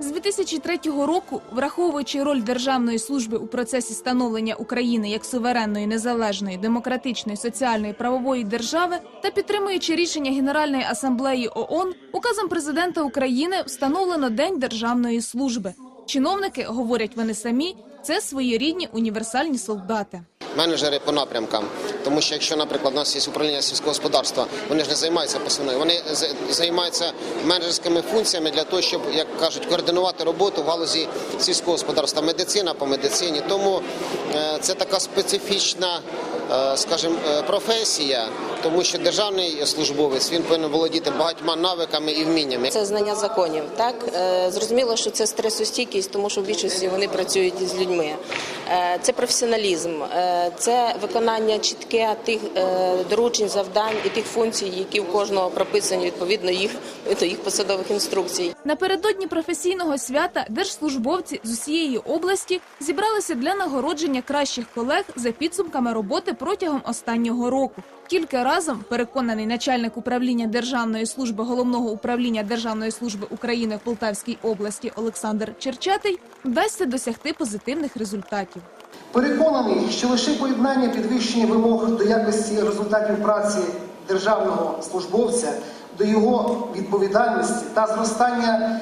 З 2003 року, враховуючи роль державної служби у процесі становлення України як суверенної, незалежної, демократичної, соціальної правової держави та підтримуючи рішення Генеральної асамблеї ООН, указом президента України встановлено День державної служби. Чиновники говорять вони самі, це своєрідні універсальні солдати. Менеджери по напрямкам. Тому що якщо, наприклад, у нас є управління сільського господарства, вони ж не займаються посівною, вони займаються менеджерськими функціями для того, щоб, як кажуть, координувати роботу в галузі сільського господарства, медицина по медицині. Тому е, це така специфічна, скажімо, е, професія, тому що державний службовець він повинен володіти багатьма навиками і вміннями. Це знання законів. Так Е, зрозуміло, що це стресостійкість, тому що в більшості вони працюють з людьми. Е, Це професіоналізм, е, це виконання чітке тих е, доручень, завдань і тих функцій, які в кожного прописані відповідно їх до їх посадових інструкцій. Напередодні професійного свята держслужбовці з усієї області зібралися для нагородження кращих колег за підсумками роботи протягом останнього року. Тільки разом переконаний начальник управління Державної служби головного управління Державної служби України в Полтавській області Олександр Черчатий вдасться досягти позитивних результатів. Переконаний, що лише поєднання підвищення вимог до якості результатів праці державного службовця, до його відповідальності та зростання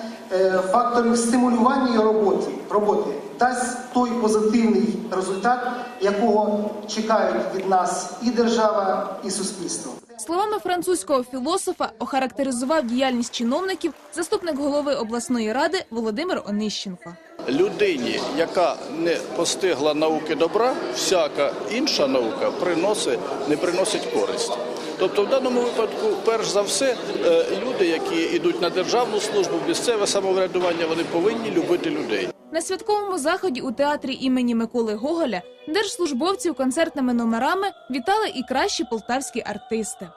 факторів стимулювання його роботи, роботи дасть той позитивний результат, якого чекають від нас і держава, і суспільство. Словами французького філософа охарактеризував діяльність чиновників заступник голови обласної ради Володимир Онищенко. людині, яка не постигла науки добра, всяка інша наука приносить, не приносить користь. Тобто, в даному випадку, перш за все, е, люди, які йдуть на державну службу, місцеве самоврядування, вони повинні любити людей. На святковому заході у театрі імені Миколи Гоголя держслужбовців концертними номерами вітали і кращі полтавські артисти.